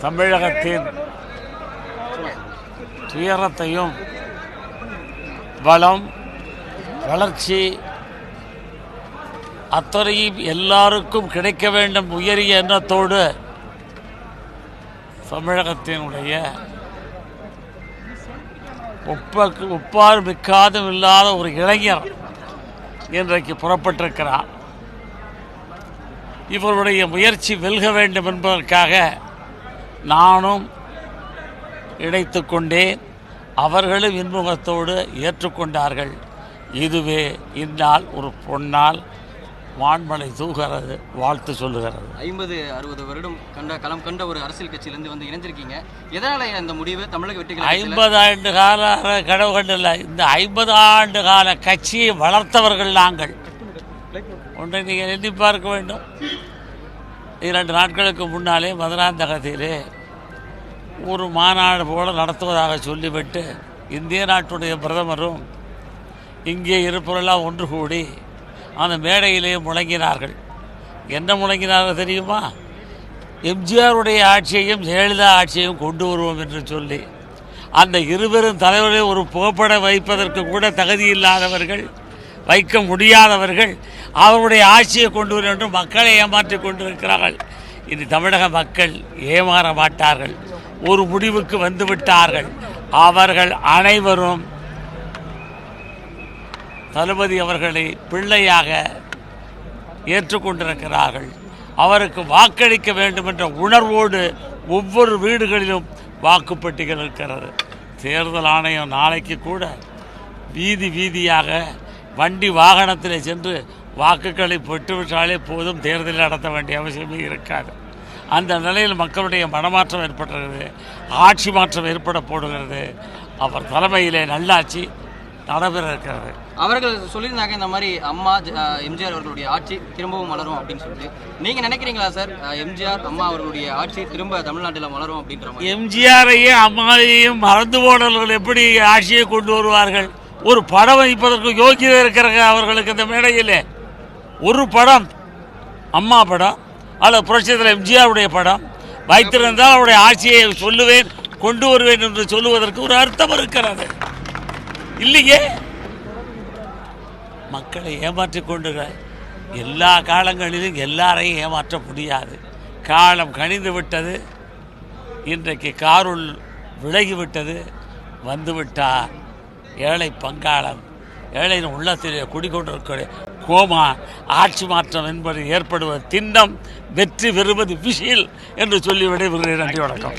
தமிழகத்தின் துயரத்தையும் வளம் வளர்ச்சி அத்தனையும் எல்லாருக்கும் கிடைக்க வேண்டும் உயரிய எண்ணத்தோடு தமிழகத்தினுடைய ஒப்பக்கு ஒப்பாறு மிக்காதும் இல்லாத ஒரு இளைஞர் இன்றைக்கு புறப்பட்டிருக்கிறார். இவருடைய முயற்சி வெல்க வேண்டும் என்பதற்காக நானும் இணைத்து கொண்டேன் அவர்களும் இன்முகத்தோடு ஏற்றுக்கொண்டார்கள். இதுவே இந்நாள் ஒரு பொன்னால் வான்மலை தூகிறது வாழ்த்து சொல்லுகிறது. ஐம்பது அறுபது வருடம் கண்ட களம் கண்ட ஒரு அரசியல் கட்சியிலேருந்து வந்து இணைஞ்சிருக்கீங்க. எதனால இந்த முடிவு? தமிழக வெற்றி ஐம்பது ஆண்டு கால கடவு கண்டில்லை இந்த ஐம்பது ஆண்டு கால கட்சியை வளர்த்தவர்கள் நாங்கள். ஒன்றை நீங்கள் எண்ணி பார்க்க வேண்டும். இரண்டு நாட்களுக்கு முன்னாலே மதுராந்தகத்திலே ஒரு மாநாடு போல நடத்துவதாக சொல்லிவிட்டு இந்திய நாட்டுடைய பிரதமரும் இங்கே இருப்பவரெல்லாம் ஒன்று கூடி அந்த மேடையிலே முழங்கினார்கள். என்ன முழங்கினார்கள் தெரியுமா? எம்ஜிஆருடைய ஆட்சியையும் ஜெயலலிதா ஆட்சியையும் கொண்டு வருவோம் என்று சொல்லி அந்த இருவரும் தலைவரை ஒரு புகைப்படம் வைப்பதற்கு கூட தகுதி இல்லாதவர்கள் வைக்க முடியாதவர்கள் அவருடைய ஆட்சியை கொண்டு வரும் என்று மக்களை ஏமாற்றிக் கொண்டிருக்கிறார்கள். இனி தமிழக மக்கள் ஏமாற மாட்டார்கள். ஒரு முடிவுக்கு வந்துவிட்டார்கள். அவர்கள் அனைவரும் தளபதி அவர்களை பிள்ளையாக ஏற்றுக்கொண்டிருக்கிறார்கள். அவருக்கு வாக்களிக்க வேண்டும் என்ற உணர்வோடு ஒவ்வொரு வீடுகளிலும் வாக்குப்பெட்டிகள் இருக்கிறது. தேர்தல் ஆணையம் நாளைக்கு கூட வீதி வீதியாக வண்டி வாகனத்தில் சென்று வாக்குகளை பெற்றுவிட்டாலே போதும் தேர்தல் நடத்த வேண்டிய அவசியமே இருக்காது. அந்த நிலையில் மக்களுடைய மனமாற்றம் ஏற்படுகிறது ஆட்சி மாற்றம் ஏற்பட போடுகிறது அவர் தலைமையிலே நல்லாட்சி நடைபெற இருக்கிறது. அவர்கள் சொல்லியிருந்தாங்க இந்த மாதிரி அம்மா எம்ஜிஆர் அவர்களுடைய ஆட்சி திரும்பவும் மலரும் அப்படின்னு சொல்லிட்டு. நீங்க நினைக்கிறீங்களா சார் எம்ஜிஆர் அம்மா அவர்களுடைய ஆட்சி திரும்ப தமிழ்நாட்டில் மலரும் அப்படின்ற எம்ஜிஆரையும் அம்மாவையும் மறந்து போனவர்கள் எப்படி ஆட்சியை கொண்டு வருவார்கள்? ஒரு படம் வைப்பதற்கு யோகியதை இருக்கிற அவர்களுக்கு இந்த மேடையில். ஒரு படம் அம்மா படம். அல்லது புரட்சியத்தில் எம்ஜிஆருடைய படம். வைத்திருந்தால் அவருடைய ஆட்சியை சொல்லுவேன் கொண்டு வருவேன் என்று சொல்லுவதற்கு ஒரு அர்த்தம் இருக்கிறது. இல்லையே? மக்களை ஏமாற்றி கொண்டுகிற எல்லா காலங்களிலும் எல்லாரையும் ஏமாற்ற முடியாது. காலம் கணிந்து விட்டது. இன்றைக்கு காருள் விலகிவிட்டது வந்துவிட்டார். ஏழை பங்காளன் ஏழையின் உள்ளத்திலே குடிக்கொண்டிருக்கிற கோமா ஆட்சி மாற்றம் என்பது ஏற்படுவது திண்ணம் வெற்றி பெறுவது விஷில் என்று சொல்லி விடைபெறுகிறேன். நன்றி வணக்கம்.